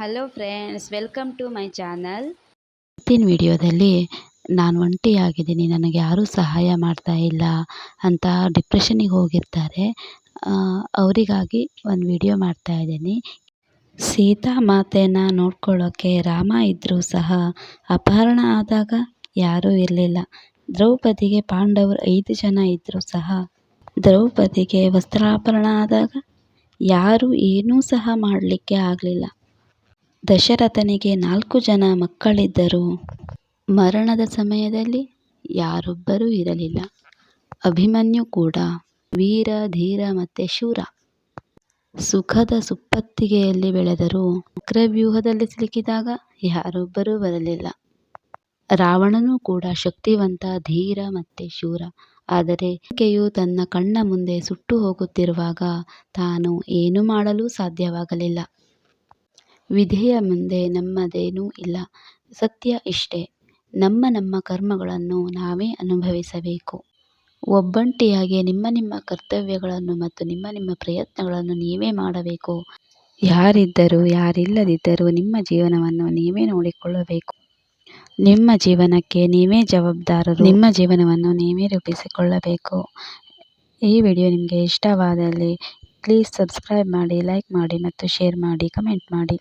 Hello friends welcome to my channel ಇವತ್ತಿನ ವಿಡಿಯೋದಲ್ಲಿ ನಾನು ಒಂಟಿಯಾಗಿದ್ದೀನಿ. ನನಗೆ ಯಾರೂ ಸಹಾಯ ಮಾಡ್ತಾ ಇಲ್ಲ ಅಂತ ಡಿಪ್ರೆಷನಿಗೆ ಹೋಗಿರ್ತಾರೆ. ಅವರಿಗಾಗಿ ಒಂದು ವಿಡಿಯೋ ಮಾಡ್ತಾ ಇದ್ದೀನಿ. ಸೀತಾ ಮಾತೆನ ನೋಡ್ಕೊಳ್ಳೋಕ್ಕೆ ರಾಮ ಇದ್ದರೂ ಸಹ ಅಪಹರಣ ಆದಾಗ ಯಾರೂ ಇರಲಿಲ್ಲ. ದ್ರೌಪದಿಗೆ ಪಾಂಡವರು ಐದು ಜನ ಇದ್ದರೂ ಸಹ ದ್ರೌಪದಿಗೆ ವಸ್ತ್ರಾಪರಣ ಆದಾಗ ಯಾರೂ ಏನೂ ಸಹ ಮಾಡಲಿಕ್ಕೆ ಆಗಲಿಲ್ಲ. ದಶರಥನಿಗೆ ನಾಲ್ಕು ಜನ ಮಕ್ಕಳಿದ್ದರು. ಮರಣದ ಸಮಯದಲ್ಲಿ ಯಾರೊಬ್ಬರೂ ಇರಲಿಲ್ಲ. ಅಭಿಮನ್ಯು ಕೂಡ, ವೀರ, ಧೀರ ಮತ್ತು ಶೂರ. ಸುಖದ ಸುಪ್ಪತ್ತಿಗೆಯಲ್ಲಿ ಬೆಳೆದರೂ ಚಕ್ರವ್ಯೂಹದಲ್ಲಿ ಸಿಲುಕಿದಾಗ ಯಾರೊಬ್ಬರೂ ಬರಲಿಲ್ಲ. ರಾವಣನೂ ಕೂಡ ಶಕ್ತಿವಂತ, ಧೀರ ಮತ್ತು ಶೂರ. ಆದರೆ ಕೆಯು ತನ್ನ ಕಣ್ಣ ಮುಂದೆ ಸುಟ್ಟು ಹೋಗುತ್ತಿರುವಾಗ ತಾನು ಏನು ಮಾಡಲು ಸಾಧ್ಯವಾಗಲಿಲ್ಲ. ವಿಧಿಯ ಮುಂದೆ ನಮ್ಮದೇನೂ ಇಲ್ಲ. ಸತ್ಯ ಇಷ್ಟೇ. ನಮ್ಮ ನಮ್ಮ ಕರ್ಮಗಳನ್ನು ನಾವೇ ಅನುಭವಿಸಬೇಕು. ಒಬ್ಬಂಟಿಯಾಗಿ ನಿಮ್ಮ ನಿಮ್ಮ ಕರ್ತವ್ಯಗಳನ್ನು ಮತ್ತು ನಿಮ್ಮ ನಿಮ್ಮ ಪ್ರಯತ್ನಗಳನ್ನು ನೀವೇ ಮಾಡಬೇಕು. ಯಾರಿದ್ದರೂ, ಯಾರಿಲ್ಲದಿದ್ದರೂ ನಿಮ್ಮ ಜೀವನವನ್ನು ನೀವೇ ನೋಡಿಕೊಳ್ಳಬೇಕು. ನಿಮ್ಮ ಜೀವನಕ್ಕೆ ನೀವೇ ಜವಾಬ್ದಾರರು. ನಿಮ್ಮ ಜೀವನವನ್ನು ನೀವೇ ರೂಪಿಸಿಕೊಳ್ಳಬೇಕು. ಈ ವಿಡಿಯೋ ನಿಮಗೆ ಇಷ್ಟವಾದಲ್ಲಿ ಪ್ಲೀಸ್ ಸಬ್ಸ್ಕ್ರೈಬ್ ಮಾಡಿ ಲೈಕ್ ಮಾಡಿ ಮತ್ತು ಶೇರ್ ಮಾಡಿ ಕಮೆಂಟ್ ಮಾಡಿ.